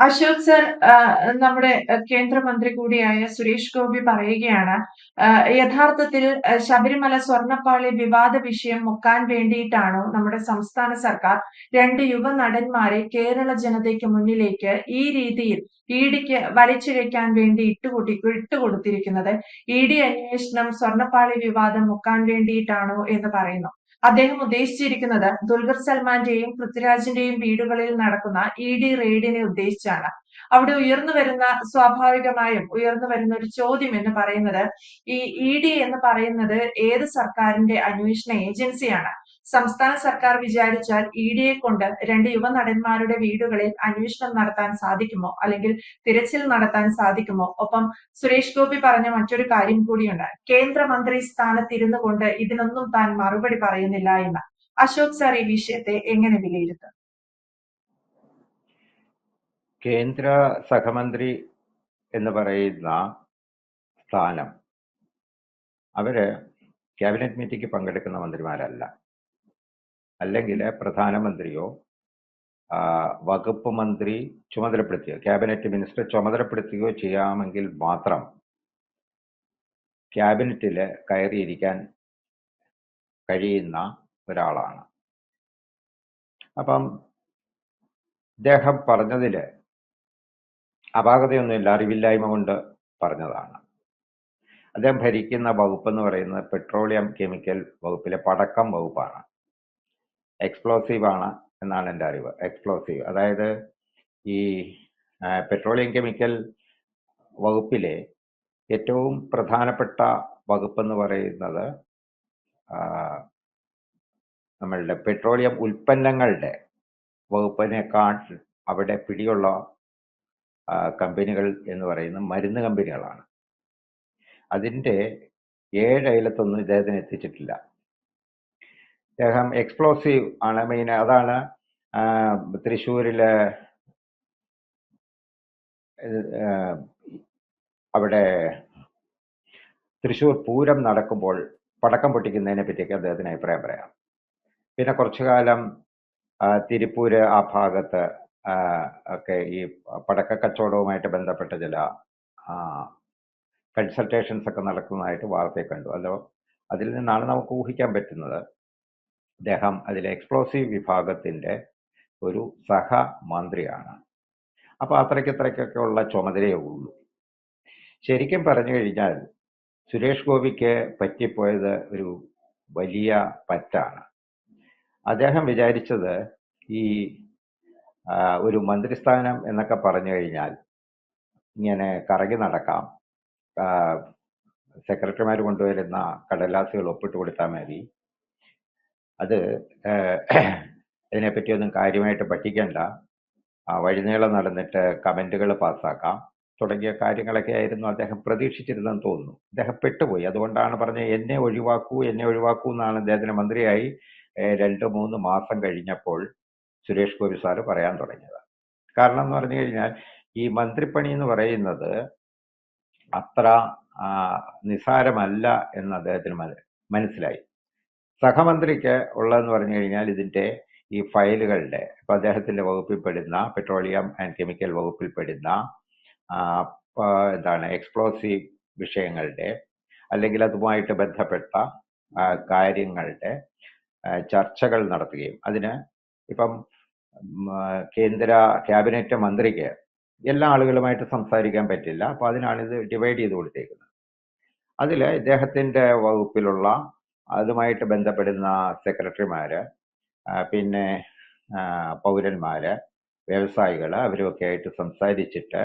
Ashok sir നമ്മുടെ കേന്ദ്രമന്ത്രി കൂടിയായ സുരേഷ് ഗോപി പറയുകയാണ് യഥാർത്ഥത്തിൽ ശബരിമല സ്വർണപ്പാളി വിവാദ വിഷയം മുക്കാൻ വേണ്ടിയിട്ടാണോ നമ്മുടെ സംസ്ഥാന സർക്കാർ രണ്ട് യുവ നടന്മാരെ കേരള ജനതയ്ക്ക് മുന്നിലേക്ക് ഈ രീതിയിൽ ഇഡിക്ക് വലിച്ചിഴയ്ക്കാൻ വേണ്ടി ഇട്ടുകൂട്ടി ഇട്ടുകൊടുത്തിരിക്കുന്നത്? ഇ ഡി അന്വേഷണം സ്വർണപ്പാളി വിവാദം മുക്കാൻ വേണ്ടിയിട്ടാണോ എന്ന് പറയുന്നു. അദ്ദേഹം ഉദ്ദേശിച്ചിരിക്കുന്നത് ദുൽഖർ സൽമാന്റെയും പൃഥ്വിരാജിന്റെയും വീടുകളിൽ നടക്കുന്ന ഇ ഡി റെയ്ഡിനെ ഉദ്ദേശിച്ചാണ്. അവിടെ ഉയർന്നു വരുന്ന സ്വാഭാവികമായും ഉയർന്നു വരുന്ന ഒരു ചോദ്യം എന്ന് പറയുന്നത് ഈ ഇ ഡി എന്ന് പറയുന്നത് ഏത് സർക്കാരിന്റെ അന്വേഷണ ഏജൻസിയാണ്? സംസ്ഥാന സർക്കാർ വിചാരിച്ചാൽ ഇ ഡിയെ കൊണ്ട് രണ്ട് യുവനടന്മാരുടെ വീടുകളിൽ അന്വേഷണം നടത്താൻ സാധിക്കുമോ? അല്ലെങ്കിൽ തിരച്ചിൽ നടത്താൻ സാധിക്കുമോ? ഒപ്പം സുരേഷ് ഗോപി പറഞ്ഞ മറ്റൊരു കാര്യം കൂടിയുണ്ട്. കേന്ദ്രമന്ത്രി സ്ഥാനത്തിരുന്നു കൊണ്ട് ഇതിനൊന്നും താൻ മറുപടി പറയുന്നില്ല എന്ന്. അശോക് സാർ ഈ വിഷയത്തെ എങ്ങനെ വിലയിരുത്തും? കേന്ദ്ര സഹമന്ത്രി എന്ന് പറയുന്ന സ്ഥാനം അവർ ക്യാബിനറ്റ് മീറ്റിംഗ് പങ്കെടുക്കുന്ന മന്ത്രിമാരല്ല. അല്ലെങ്കിൽ പ്രധാനമന്ത്രിയോ വകുപ്പ് മന്ത്രി ചുമതലപ്പെടുത്തിയോ ക്യാബിനറ്റ് മിനിസ്റ്റർ ചുമതലപ്പെടുത്തുകയോ ചെയ്യാമെങ്കിൽ മാത്രം ക്യാബിനറ്റിൽ കയറിയിരിക്കാൻ കഴിയുന്ന ഒരാളാണ്. അപ്പം ഇദ്ദേഹം പറഞ്ഞതിൽ അപാകതയൊന്നുമില്ല അറിവില്ലായ്മ കൊണ്ട് പറഞ്ഞതാണ്. അദ്ദേഹം ഭരിക്കുന്ന വകുപ്പ് എന്ന് പറയുന്നത് പെട്രോളിയം കെമിക്കൽ വകുപ്പിലെ പടക്കം വകുപ്പാണ്. എക്സ്പ്ലോസീവ് ആണ് എന്നാണ് എന്റെ അറിവ്. എക്സ്പ്ലോസീവ് അതായത് ഈ പെട്രോളിയം കെമിക്കൽ വകുപ്പിലെ ഏറ്റവും പ്രധാനപ്പെട്ട വകുപ്പ് എന്ന് പറയുന്നത് നമ്മളുടെ പെട്രോളിയം ഉൽപ്പന്നങ്ങളുടെ വകുപ്പിനേക്കാൾ അവിടെ പിടിയുള്ള കമ്പനികൾ എന്ന് പറയുന്ന മരുന്ന് കമ്പനികളാണ്. അതിന്റെ ഏഴ് അയലത്തൊന്നും ഇദ്ദേഹത്തിന് എത്തിച്ചിട്ടില്ല. അദ്ദേഹം എക്സ്പ്ലോസീവ് ആണ്. മെയിൻ അതാണ് തൃശ്ശൂരിലെ അവിടെ തൃശ്ശൂർ പൂരം നടക്കുമ്പോൾ പടക്കം പൊട്ടിക്കുന്നതിനെ പറ്റിയൊക്കെ അദ്ദേഹത്തിന് അഭിപ്രായം പറയാം. പിന്നെ കുറച്ചു കാലം തിരുപ്പൂര് ആ ഭാഗത്ത് ഒക്കെ ഈ പടക്ക കച്ചവടവുമായിട്ട് ബന്ധപ്പെട്ട ചില കൺസൾട്ടേഷൻസ് ഒക്കെ നടക്കുന്നതായിട്ട് വാർത്തയെ കണ്ടു. അല്ലോ അതിൽ നിന്നാണ് നമുക്ക് ഊഹിക്കാൻ പറ്റുന്നത്. അദ്ദേഹം അതിലെ എക്സ്പ്ലോസീവ് വിഭാഗത്തിന്റെ ഒരു സഹമന്ത്രിയാണ്. അപ്പോൾ അത്രയ്ക്ക് ഇത്രയ്ക്കൊക്കെ ഉള്ള ചുമതലയേ ഉള്ളൂ. ശരിക്കും പറഞ്ഞു കഴിഞ്ഞാൽ സുരേഷ് ഗോപിക്ക് പറ്റിപ്പോയത് ഒരു വലിയ പറ്റാണ്. അദ്ദേഹം വിചാരിച്ചത് ഈ ഒരു മന്ത്രിസ്ഥാനം എന്നൊക്കെ പറഞ്ഞു കഴിഞ്ഞാൽ ഇങ്ങനെ കറങ്ങി നടക്കാം. സെക്രട്ടറിമാർ കൊണ്ടുവരുന്ന കടലാസുകൾ ഒപ്പിട്ട് കൊടുത്താൽ മതി. അത് ഇതിനെപ്പറ്റിയൊന്നും കാര്യമായിട്ട് പഠിക്കണ്ട. വഴിനീളം നടന്നിട്ട് കമന്റുകൾ പാസ്സാക്കാം. തുടങ്ങിയ കാര്യങ്ങളൊക്കെ ആയിരുന്നു അദ്ദേഹം പ്രതീക്ഷിച്ചിരുന്നെന്ന് തോന്നുന്നു. അദ്ദേഹം പെട്ടുപോയി. അതുകൊണ്ടാണ് പറഞ്ഞത് എന്നെ ഒഴിവാക്കൂ എന്നെ ഒഴിവാക്കൂ എന്നാണ് അദ്ദേഹത്തിന് മന്ത്രിയായി രണ്ട് മൂന്ന് മാസം കഴിഞ്ഞപ്പോൾ സുരേഷ് ഗോപി സാറ് പറയാൻ തുടങ്ങിയത്. കാരണം എന്ന് പറഞ്ഞു കഴിഞ്ഞാൽ ഈ മന്ത്രിപ്പണി എന്ന് പറയുന്നത് അത്ര നിസാരമല്ല എന്ന് അദ്ദേഹത്തിന് മനസ്സിലായി. സഹമന്ത്രിക്ക് ഉള്ളതെന്ന് പറഞ്ഞു കഴിഞ്ഞാൽ ഇതിന്റെ ഈ ഫയലുകളുടെ ഇപ്പം അദ്ദേഹത്തിന്റെ വകുപ്പിൽപ്പെടുന്ന പെട്രോളിയം ആൻഡ് കെമിക്കൽ വകുപ്പിൽ പെടുന്ന എന്താണ് എക്സ്പ്ലോസീവ് വിഷയങ്ങളുടെ അല്ലെങ്കിൽ അതുമായിട്ട് ബന്ധപ്പെട്ട കാര്യങ്ങളുടെ ചർച്ചകൾ നടത്തുകയും അതിന് ഇപ്പം കേന്ദ്ര ക്യാബിനറ്റ് മന്ത്രിക്ക് എല്ലാ ആളുകളുമായിട്ട് സംസാരിക്കാൻ പറ്റില്ല. അപ്പോൾ അതിനാണ് ഇത് ഡിവൈഡ് ചെയ്ത് കൊടുത്തേക്കുന്നത്. അതിൽ ഇദ്ദേഹത്തിന്റെ വകുപ്പിലുള്ള അതുമായിട്ട് ബന്ധപ്പെടുന്ന സെക്രട്ടറിമാർ പിന്നെ പൗരന്മാർ വ്യവസായികൾ അവരുമൊക്കെ ആയിട്ട് സംസാരിച്ചിട്ട്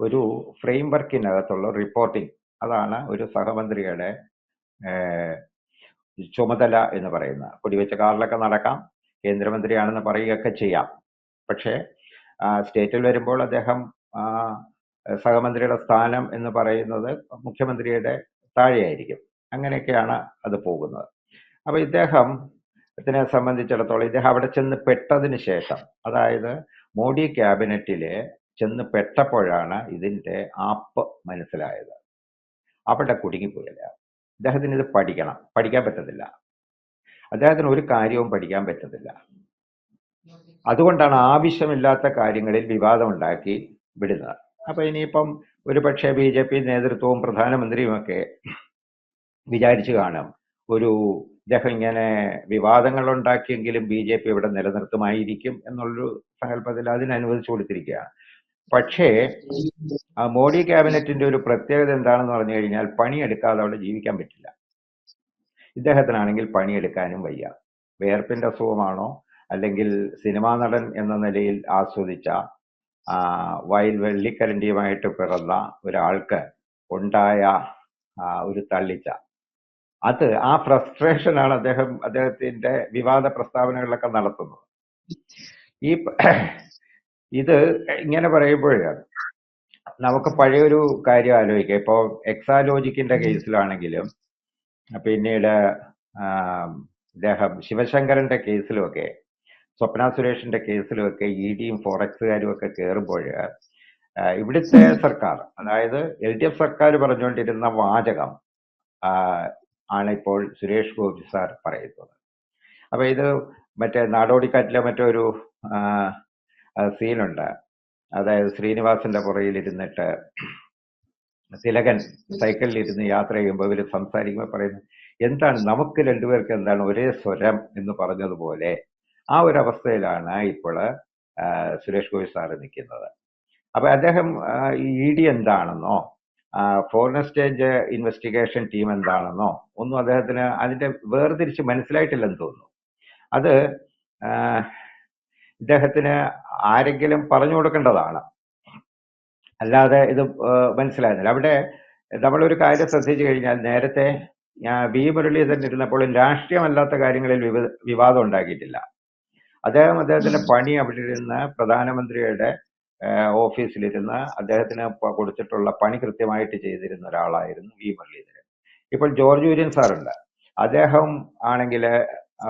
ഒരു ഫ്രെയിം വർക്കിനകത്തുള്ള റിപ്പോർട്ടിംഗ് അതാണ് ഒരു സഹമന്ത്രിയുടെ ചുമതല എന്ന് പറയുന്നത് കുടിവെച്ച കാറിലൊക്കെ നടക്കാം കേന്ദ്രമന്ത്രിയാണെന്ന് പറയുകയൊക്കെ ചെയ്യാം. പക്ഷേ സ്റ്റേറ്റിൽ വരുമ്പോൾ അദ്ദേഹം സഹമന്ത്രിയുടെ സ്ഥാനം എന്ന് പറയുന്നത് മുഖ്യമന്ത്രിയുടെ താഴെയായിരിക്കും. അങ്ങനെയൊക്കെയാണ് അത് പോകുന്നത്. അപ്പോൾ ഇദ്ദേഹം ത്തിനെ സംബന്ധിച്ചിടത്തോളം ഇദ്ദേഹം അവിടെ ചെന്ന് പെട്ടതിന് ശേഷം അതായത് മോഡി ക്യാബിനറ്റിൽ ചെന്ന് പെട്ടപ്പോഴാണ് ഇതിന്റെ ആപ്പ് മനസ്സിലായത്. അവിടെ കുടുങ്ങിപ്പോയില്ല. അദ്ദേഹത്തിന് ഇത് പഠിക്കണം. പഠിക്കാൻ പറ്റത്തില്ല. അദ്ദേഹത്തിന് ഒരു കാര്യവും പഠിക്കാൻ പറ്റത്തില്ല. അതുകൊണ്ടാണ് ആവശ്യമില്ലാത്ത കാര്യങ്ങളിൽ വിവാദം ഉണ്ടാക്കി വിടുന്നത്. അപ്പൊ ഇനിയിപ്പം ഒരു പക്ഷേ ബി ജെ പി നേതൃത്വവും പ്രധാനമന്ത്രിയുമൊക്കെ വിചാരിച്ചു കാണാം. ഒരു ഇദ്ദേഹം ഇങ്ങനെ വിവാദങ്ങൾ ഉണ്ടാക്കിയെങ്കിലും ബി ജെ പി ഇവിടെ നിലനിർത്തുമായിരിക്കും എന്നുള്ളൊരു സങ്കല്പത്തിൽ അതിന് അനുവദിച്ചു കൊടുത്തിരിക്കുകയാണ്. പക്ഷേ മോഡി ക്യാബിനറ്റിന്റെ ഒരു പ്രത്യേകത എന്താണെന്ന് പറഞ്ഞു കഴിഞ്ഞാൽ പണിയെടുക്കാതെ അവിടെ ജീവിക്കാൻ പറ്റില്ല. ഇദ്ദേഹത്തിനാണെങ്കിൽ പണിയെടുക്കാനും വയ്യ. വേർപ്പിന്റെ അസുഖമാണോ അല്ലെങ്കിൽ സിനിമാ നടൻ എന്ന നിലയിൽ ആസ്വദിച്ച വയൽ വെള്ളിക്കരണ്ടിയുമായിട്ട് പിറന്ന ഒരാൾക്ക് ഉണ്ടായ ഒരു തള്ളിച്ച അത് ആ ഫ്രസ്ട്രേഷൻ ആണ് അദ്ദേഹം അദ്ദേഹത്തിന്റെ വിവാദ പ്രസ്താവനകളിലൊക്കെ നടത്തുന്നത്. ഈ ഇത് ഇങ്ങനെ പറയുമ്പോഴാണ്. നമുക്ക് പഴയൊരു കാര്യം ആലോചിക്കാം. ഇപ്പോ എക്സാലോജിക്കിന്റെ കേസിലാണെങ്കിലും പിന്നീട് ഇദ്ദേഹം ശിവശങ്കരന്റെ കേസിലുമൊക്കെ സ്വപ്ന സുരേഷിന്റെ കേസിലുമൊക്കെ ഇ ഡിയും ഫോറക്സുകാരും ഒക്കെ കയറുമ്പോൾ ഇവിടുത്തെ സർക്കാർ അതായത് എൽ ഡി എഫ് സർക്കാർ പറഞ്ഞുകൊണ്ടിരുന്ന വാചകം ആണ് ഇപ്പോൾ സുരേഷ് ഗോപി സാർ പറയുന്നത്. അപ്പൊ ഇത് മറ്റേ നാടോടിക്കാറ്റിലെ മറ്റൊരു സീനുണ്ട്. അതായത് ശ്രീനിവാസന്റെ പുറയിൽ ഇരുന്നിട്ട് തിലകൻ സൈക്കിളിൽ ഇരുന്ന് യാത്ര ചെയ്യുമ്പോൾ ഇവർ സംസാരിക്കുമ്പോൾ പറയുന്നു എന്താണ് നമുക്ക് രണ്ടുപേർക്ക് എന്താണ് ഒരേ സ്വരം എന്ന് പറഞ്ഞതുപോലെ ആ ഒരു അവസ്ഥയിലാണ് ഇപ്പോൾ സുരേഷ് ഗോപി സാറ് നിൽക്കുന്നത്. അപ്പൊ അദ്ദേഹം ഇ ഡി എന്താണെന്നോ ഫോറിൻ എക്സ്ചേഞ്ച് ഇൻവെസ്റ്റിഗേഷൻ ടീം എന്താണെന്നോ ഒന്നും അദ്ദേഹത്തിന് അതിന്റെ വേർതിരിച്ച് മനസ്സിലായിട്ടില്ലെന്ന് തോന്നുന്നു. അത് ഇദ്ദേഹത്തിന് ആരെങ്കിലും പറഞ്ഞു കൊടുക്കേണ്ടതാണ്. അല്ലാതെ ഇത് മനസ്സിലായിരുന്നില്ല. അവിടെ നമ്മളൊരു കാര്യം ശ്രദ്ധിച്ചു കഴിഞ്ഞാൽ നേരത്തെ വി മുരളീധരൻ ഇരുന്നപ്പോഴും രാഷ്ട്രീയമല്ലാത്ത കാര്യങ്ങളിൽ വിവ- വിവാദം ഉണ്ടാക്കിയിട്ടില്ല. അദ്ദേഹം അദ്ദേഹത്തിന്റെ പണി അവിടെ ഇരുന്ന് പ്രധാനമന്ത്രിയുടെ ഓഫീസിലിരുന്ന് അദ്ദേഹത്തിന് കൊടുത്തിട്ടുള്ള പണി കൃത്യമായിട്ട് ചെയ്തിരുന്ന ഒരാളായിരുന്നു വി മുരളീധരൻ. ഇപ്പോൾ ജോർജ് കുര്യൻ സാറുണ്ട്. അദ്ദേഹം ആണെങ്കിൽ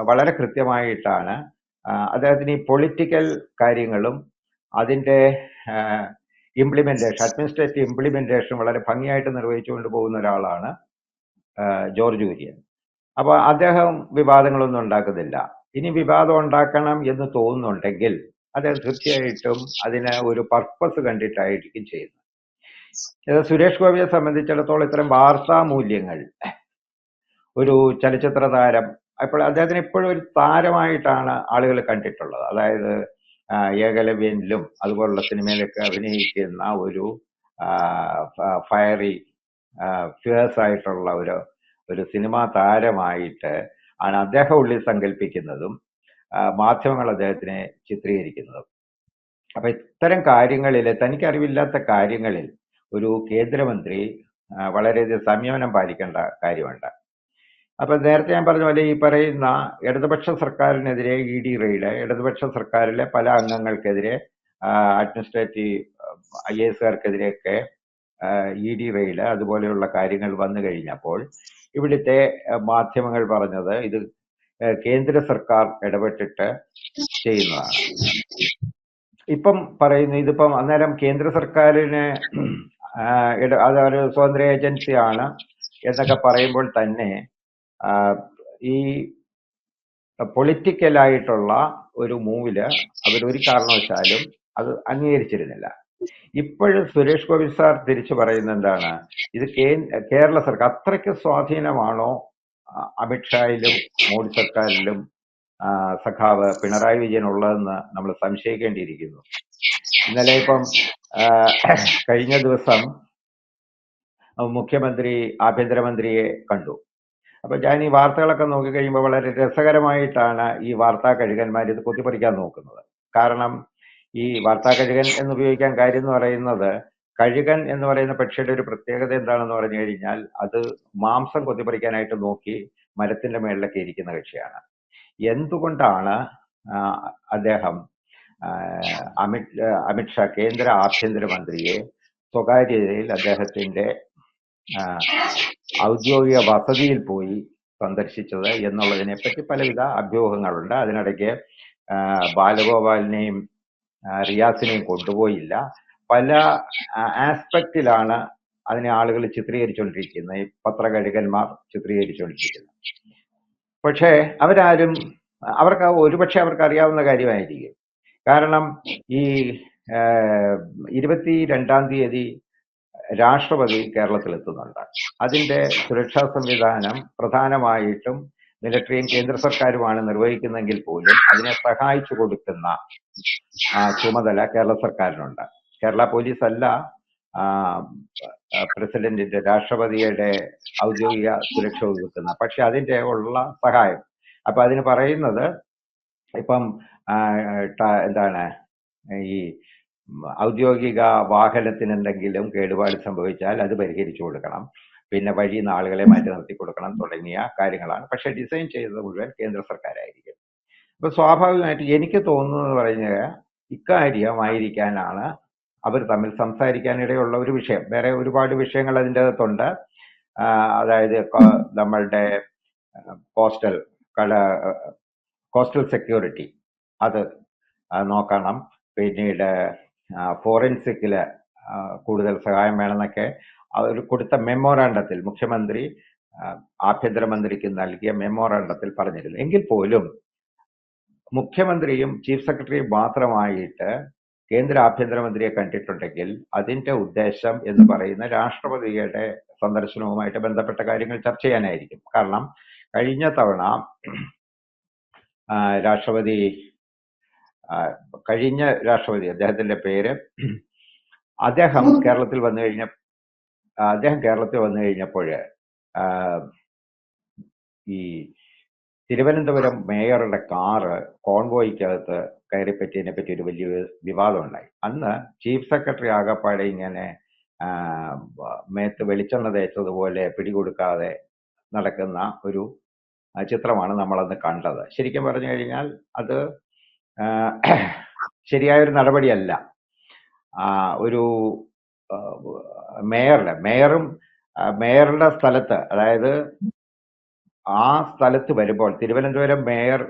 വളരെ കൃത്യമായിട്ടാണ് അദ്ദേഹത്തിന് ഈ പൊളിറ്റിക്കൽ കാര്യങ്ങളും അതിന്റെ ഇംപ്ലിമെന്റേഷൻ അഡ്മിനിസ്ട്രേറ്റീവ് ഇംപ്ലിമെന്റേഷൻ വളരെ ഭംഗിയായിട്ട് നിർവഹിച്ചുകൊണ്ട് പോകുന്ന ഒരാളാണ് ജോർജ് കുര്യൻ അപ്പോൾ അദ്ദേഹം വിവാദങ്ങളൊന്നും ഉണ്ടാക്കുന്നില്ല. ഇനി വിവാദം ഉണ്ടാക്കണം എന്ന് തോന്നുന്നുണ്ടെങ്കിൽ അദ്ദേഹം തീർച്ചയായിട്ടും അതിന് ഒരു പർപ്പസ് കണ്ടിട്ടായിരിക്കും ചെയ്യുന്നത്. സുരേഷ് ഗോപിയെ സംബന്ധിച്ചിടത്തോളം ഇത്തരം വാർത്താ മൂല്യങ്ങൾ ഒരു ചലച്ചിത്ര താരം അപ്പോൾ അദ്ദേഹത്തിന് ഇപ്പോഴും ഒരു താരമായിട്ടാണ് ആളുകൾ കണ്ടിട്ടുള്ളത്. അതായത് ഏകലവ്യനിലും അതുപോലുള്ള സിനിമയിലൊക്കെ അഭിനയിക്കുന്ന ഒരു ഫയറി ഫിയേഴ്സ് ആയിട്ടുള്ള ഒരു ഒരു സിനിമാ താരമായിട്ട് ആണ് അദ്ദേഹം ഉള്ളിൽ സങ്കല്പിക്കുന്നതും മാധ്യമങ്ങൾ അദ്ദേഹത്തിനെ ചിത്രീകരിക്കുന്നത്. അപ്പൊ ഇത്തരം കാര്യങ്ങളിൽ തനിക്ക് അറിവില്ലാത്ത കാര്യങ്ങളിൽ ഒരു കേന്ദ്രമന്ത്രി വളരെയധികം സംയമനം പാലിക്കേണ്ട കാര്യമുണ്ട്. അപ്പൊ നേരത്തെ ഞാൻ പറഞ്ഞ പോലെ ഈ പറയുന്ന ഇടതുപക്ഷ സർക്കാരിനെതിരെ ഇ ഡി റെയ്ഡ് ഇടതുപക്ഷ സർക്കാരിലെ പല അംഗങ്ങൾക്കെതിരെ അഡ്മിനിസ്ട്രേറ്റീവ് ഐ എ എസുകാർക്കെതിരെയൊക്കെ ഇ ഡി റെയ്ഡ് അതുപോലെയുള്ള കാര്യങ്ങൾ വന്നു കഴിഞ്ഞപ്പോൾ ഇവിടുത്തെ മാധ്യമങ്ങൾ പറഞ്ഞത് ഇത് കേന്ദ്ര സർക്കാർ ഇടപെട്ടിട്ട് ചെയ്യുന്നതാണ്. ഇപ്പം പറയുന്നു ഇതിപ്പം അന്നേരം കേന്ദ്ര സർക്കാരിന് അതൊരു സ്വതന്ത്ര ഏജൻസിയാണ് എന്നൊക്കെ പറയുമ്പോൾ തന്നെ ഈ പൊളിറ്റിക്കലായിട്ടുള്ള ഒരു മൂവിൽ അവരൊരു കാരണവശാലും അത് അംഗീകരിച്ചിരുന്നില്ല. ഇപ്പോഴും സുരേഷ് ഗോപി സാർ തിരിച്ചു പറയുന്ന എന്താണ്? ഇത് കേരള സർക്കാർ അത്രയ്ക്ക് സ്വാധീനമാണോ അമിത്ഷായിലും മോഡി സർക്കാരിലും സഖാവ് പിണറായി വിജയൻ ഉള്ളതെന്ന് നമ്മൾ സംശയിക്കേണ്ടിയിരിക്കുന്നു. ഇന്നലെ ഇപ്പം കഴിഞ്ഞ ദിവസം മുഖ്യമന്ത്രി ആഭ്യന്തരമന്ത്രിയെ കണ്ടു. അപ്പൊ ഞാൻ ഈ വാർത്തകളൊക്കെ നോക്കിക്കഴിയുമ്പോൾ വളരെ രസകരമായിട്ടാണ് ഈ വാർത്താ കഴുകന്മാർ ഇത് കൊത്തിപ്പറിക്കാൻ നോക്കുന്നത്. കാരണം ഈ വാർത്താ കഴുകൻ എന്ന് ഉപയോഗിക്കാൻ കാര്യം എന്ന് പറയുന്നത് കഴുകൻ എന്ന് പറയുന്ന പക്ഷിയുടെ ഒരു പ്രത്യേകത എന്താണെന്ന് പറഞ്ഞു കഴിഞ്ഞാൽ അത് മാംസം കൊത്തിപ്പറിക്കാനായിട്ട് നോക്കി മരത്തിന്റെ മേളിലൊക്കെ ഇരിക്കുന്ന കക്ഷിയാണ് എന്തുകൊണ്ടാണ് അദ്ദേഹം അമിത് അമിത്ഷാ കേന്ദ്ര ആഭ്യന്തരമന്ത്രിയെ സ്വകാര്യതയിൽ അദ്ദേഹത്തിന്റെ ഔദ്യോഗിക വസതിയിൽ പോയി സന്ദർശിച്ചത് എന്നുള്ളതിനെ പറ്റി പലവിധ അഭ്യൂഹങ്ങളുണ്ട്. അതിനിടയ്ക്ക് ബാലഗോപാലിനെയും റിയാസിനെയും കൊണ്ടുപോയില്ല. പല ആസ്പെക്റ്റിലാണ് അതിനെ ആളുകൾ ചിത്രീകരിച്ചുകൊണ്ടിരിക്കുന്നത് ഈ പത്രകഴുകന്മാർ ചിത്രീകരിച്ചുകൊണ്ടിരിക്കുന്നത് പക്ഷേ അവരാരും അവർക്ക് ഒരുപക്ഷെ അവർക്ക് അറിയാവുന്ന കാര്യമായിരിക്കും. കാരണം ഈ ഇരുപത്തി രണ്ടാം തീയതി രാഷ്ട്രപതി കേരളത്തിൽ എത്തുന്നുണ്ട് അതിന്റെ സുരക്ഷാ സംവിധാനം പ്രധാനമായിട്ടും മിലിറ്ററിയും കേന്ദ്ര സർക്കാരുമാണ് നിർവഹിക്കുന്നെങ്കിൽ പോലും അതിനെ സഹായിച്ചു കൊടുക്കുന്ന ചുമതല കേരള സർക്കാരിനുണ്ട്. കേരള പോലീസ് അല്ല പ്രസിഡന്റിന്റെ രാഷ്ട്രപതിയുടെ ഔദ്യോഗിക സുരക്ഷ ഒതുക്കുന്ന. പക്ഷെ അതിന്റെ ഉള്ള സഹായം. അപ്പൊ അതിന് പറയുന്നത് ഇപ്പം എന്താണ് ഈ ഔദ്യോഗിക വാഹനത്തിന് എന്തെങ്കിലും കേടുപാട് സംഭവിച്ചാൽ അത് പരിഹരിച്ചു കൊടുക്കണം. പിന്നെ വഴി ആളുകളെ മാറ്റി നിർത്തി കൊടുക്കണം തുടങ്ങിയ കാര്യങ്ങളാണ്. പക്ഷെ ഡിസൈൻ ചെയ്തത് മുഴുവൻ കേന്ദ്ര സർക്കാരായിരിക്കും. അപ്പൊ സ്വാഭാവികമായിട്ട് എനിക്ക് തോന്നുന്നത് പറഞ്ഞാൽ ഇക്കാര്യമായിരിക്കാനാണ് അവർ തമ്മിൽ സംസാരിക്കാനിടയുള്ള ഒരു വിഷയം. വേറെ ഒരുപാട് വിഷയങ്ങൾ അതിന്റെ അകത്തുണ്ട്. അതായത് നമ്മളുടെ കോസ്റ്റൽ കട കോസ്റ്റൽ സെക്യൂരിറ്റി. അത് നോക്കണം. പിന്നീട് ഫോറൻസിക്കിൽ കൂടുതൽ സഹായം വേണമെന്നൊക്കെ അവർ കൊടുത്ത മെമ്മോറാണ്ടത്തിൽ മുഖ്യമന്ത്രി ആഭ്യന്തരമന്ത്രിക്ക് നൽകിയ മെമ്മോറാണ്ടത്തിൽ പറഞ്ഞിരുന്നു. എങ്കിൽ പോലും മുഖ്യമന്ത്രിയും ചീഫ് സെക്രട്ടറിയും മാത്രമായിട്ട് കേന്ദ്ര ആഭ്യന്തരമന്ത്രിയെ കണ്ടിട്ടുണ്ടെങ്കിൽ അതിന്റെ ഉദ്ദേശം എന്ന് പറയുന്ന രാഷ്ട്രപതിയുടെ സന്ദർശനവുമായിട്ട് ബന്ധപ്പെട്ട കാര്യങ്ങൾ ചർച്ച ചെയ്യാനായിരിക്കും. കാരണം കഴിഞ്ഞ തവണ രാഷ്ട്രപതി കഴിഞ്ഞ രാഷ്ട്രപതി അദ്ദേഹത്തിന്റെ പേര് അദ്ദേഹം കേരളത്തിൽ വന്നു കഴിഞ്ഞ അദ്ദേഹം കേരളത്തിൽ വന്നു കഴിഞ്ഞപ്പോൾ ഈ തിരുവനന്തപുരം മേയറുടെ കാറ് കോൺവോയ്ക്കകത്ത് കയറിപ്പറ്റിയതിനെ പറ്റി ഒരു വലിയ വിവാദം ഉണ്ടായി അന്ന് ചീഫ് സെക്രട്ടറി ആകപ്പാടെ ഇങ്ങനെ മേത്ത് വെളിച്ചെണ്ണ തേച്ചതുപോലെ പിടികൊടുക്കാതെ നടക്കുന്ന ഒരു ചിത്രമാണ് നമ്മളന്ന് കണ്ടത്. ശരിക്കും പറഞ്ഞു കഴിഞ്ഞാൽ അത് ശരിയായൊരു നടപടിയല്ല. ഒരു മേയറുടെ മേയറും മേയറുടെ സ്ഥലത്ത് അതായത് ആ സ്ഥലത്ത് വരുമ്പോൾ തിരുവനന്തപുരം മേയർ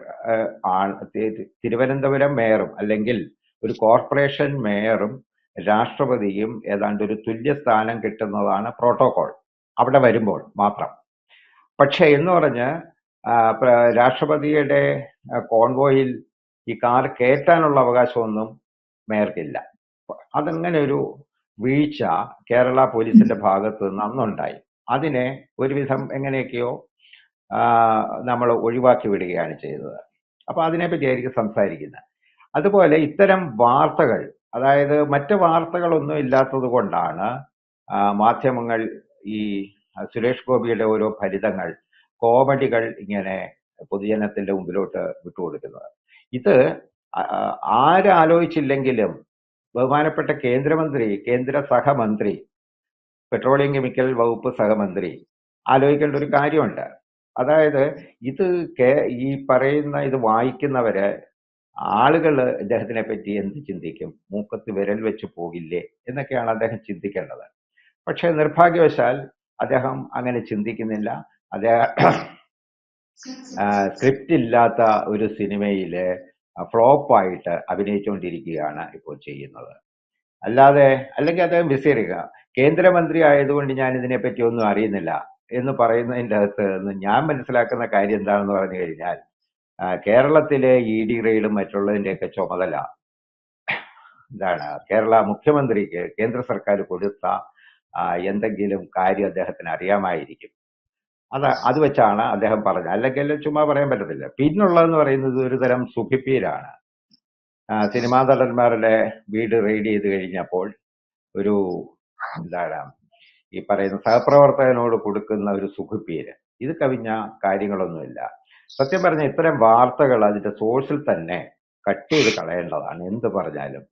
തിരുവനന്തപുരം മേയറും അല്ലെങ്കിൽ ഒരു കോർപ്പറേഷൻ മേയറും രാഷ്ട്രപതിയും ഏതാണ്ട് ഒരു തുല്യ സ്ഥാനം കിട്ടുന്നതാണ് പ്രോട്ടോകോൾ. അവിടെ വരുമ്പോൾ മാത്രം. പക്ഷേ എന്ന് പറഞ്ഞ് രാഷ്ട്രപതിയുടെ കോൺവോയിൽ ഈ കാർ കയറ്റാനുള്ള അവകാശമൊന്നും മേയർക്കില്ല. അതങ്ങനെ ഒരു വീഴ്ച കേരള പോലീസിന്റെ ഭാഗത്ത് നിന്ന് അന്നുണ്ടായി. അതിനെ ഒരുവിധം എങ്ങനെയൊക്കെയോ നമ്മൾ ഒഴിവാക്കി വിടുകയാണ് ചെയ്തത്. അപ്പോൾ അതിനെപ്പറ്റി ആയിരിക്കും സംസാരിക്കുന്നത്. അതുപോലെ ഇത്തരം വാർത്തകൾ അതായത് മറ്റ് വാർത്തകളൊന്നും ഇല്ലാത്തത് കൊണ്ടാണ് മാധ്യമങ്ങൾ ഈ സുരേഷ് ഗോപിയുടെ ഓരോ ഫലിതങ്ങൾ കോമഡികൾ ഇങ്ങനെ പൊതുജനത്തിന്റെ മുമ്പിലോട്ട് വിട്ടുകൊടുക്കുന്നത്. ഇത് ആരാലോചിച്ചില്ലെങ്കിലും ബഹുമാനപ്പെട്ട കേന്ദ്രമന്ത്രി കേന്ദ്ര സഹമന്ത്രി പെട്രോളിയം കെമിക്കൽ വകുപ്പ് സഹമന്ത്രി ആലോചിക്കേണ്ട ഒരു കാര്യമുണ്ട്. അതായത് ഇത് കേ- ഈ പറയുന്ന ഇത് വായിക്കുന്നവര് ആളുകൾ അദ്ദേഹത്തിനെ പറ്റി എന്ത് ചിന്തിക്കും? മൂക്കത്ത് വിരൽ വെച്ച് പോകില്ലേ എന്നൊക്കെയാണ് അദ്ദേഹം ചിന്തിക്കേണ്ടത്. പക്ഷെ നിർഭാഗ്യവശാൽ അദ്ദേഹം അങ്ങനെ ചിന്തിക്കുന്നില്ല. അദ്ദേഹം സ്ക്രിപ്റ്റ് ഇല്ലാത്ത ഒരു സിനിമയിൽ ഫ്ലോപ്പായിട്ട് അഭിനയിച്ചുകൊണ്ടിരിക്കുകയാണ് ഇപ്പോൾ ചെയ്യുന്നത്. അല്ലാതെ അല്ലെങ്കിൽ അദ്ദേഹം വിസേറിക കേന്ദ്രമന്ത്രി ആയതുകൊണ്ട് ഞാൻ ഇതിനെപ്പറ്റി ഒന്നും അറിയുന്നില്ല. എന്ന് പറയുന്നതിന്റെ അകത്ത് ഞാൻ മനസ്സിലാക്കുന്ന കാര്യം എന്താണെന്ന് പറഞ്ഞു കഴിഞ്ഞാൽ കേരളത്തിലെ ഇ ഡി റെയ്ഡും മറ്റുള്ളതിന്റെയൊക്കെ ചുമതല എന്താണ് കേരള മുഖ്യമന്ത്രിക്ക് കേന്ദ്ര സർക്കാർ കൊടുത്ത എന്തെങ്കിലും കാര്യം അദ്ദേഹത്തിന് അറിയാമായിരിക്കും. അത് അത് വെച്ചാണ് അദ്ദേഹം പറഞ്ഞത്. അല്ലെങ്കിൽ ചുമ്മാ പറയാൻ പറ്റത്തില്ല. പിന്നുള്ളതെന്ന് പറയുന്നത് ഒരു തരം സുഖിപ്പീരാണ് സിനിമാ നടന്മാരുടെ വീട് റെയ്ഡ് ചെയ്ത് കഴിഞ്ഞപ്പോൾ ഒരു എന്താണ് ഈ പറയുന്ന സഹപ്രവർത്തകനോട് കൊടുക്കുന്ന ഒരു സുഖപ്പേര്. ഇത് കവിഞ്ഞ കാര്യങ്ങളൊന്നുമില്ല. സത്യം പറഞ്ഞ ഇത്തരം വാർത്തകൾ അതിന്റെ സോഴ്സിൽ തന്നെ കട്ട് ചെയ്ത് കളയേണ്ടതാണ്. എന്ത് പറഞ്ഞാലും.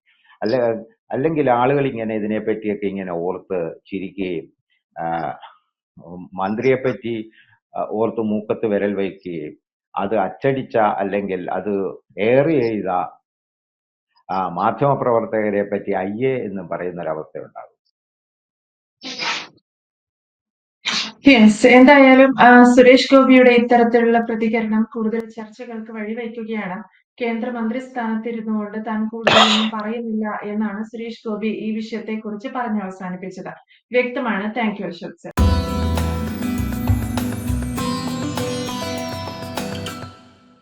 അല്ല അല്ലെങ്കിൽ ആളുകൾ ഇങ്ങനെ ഇതിനെപ്പറ്റിയൊക്കെ ഇങ്ങനെ ഓർത്ത് ചിരിക്കുകയും മന്ത്രിയെപ്പറ്റി ഓർത്ത് മൂക്കത്ത് വിരൽ വയ്ക്കുകയും അത് അച്ചടിച്ച അല്ലെങ്കിൽ അത് ഏറി എഴുത മാധ്യമ മാധ്യമപ്രവർത്തകരെ പറ്റി അയ്യേ എന്ന് പറയുന്ന ഒരവസ്ഥയുണ്ടാകും യെസ് എന്തായാലും സുരേഷ് ഗോപിയുടെ ഇത്തരത്തിലുള്ള പ്രതികരണം കൂടുതൽ ചർച്ചകൾക്ക് വഴിവെക്കുകയാണ് കേന്ദ്രമന്ത്രി സ്ഥാനത്തിരുന്നുകൊണ്ട് താൻ കൂടുതലൊന്നും പറയുന്നില്ല എന്നാണ് സുരേഷ് ഗോപി ഈ വിഷയത്തെ കുറിച്ച് പറഞ്ഞ് അവസാനിപ്പിച്ചത്. വ്യക്തമാണ്. Thank you Ashok sir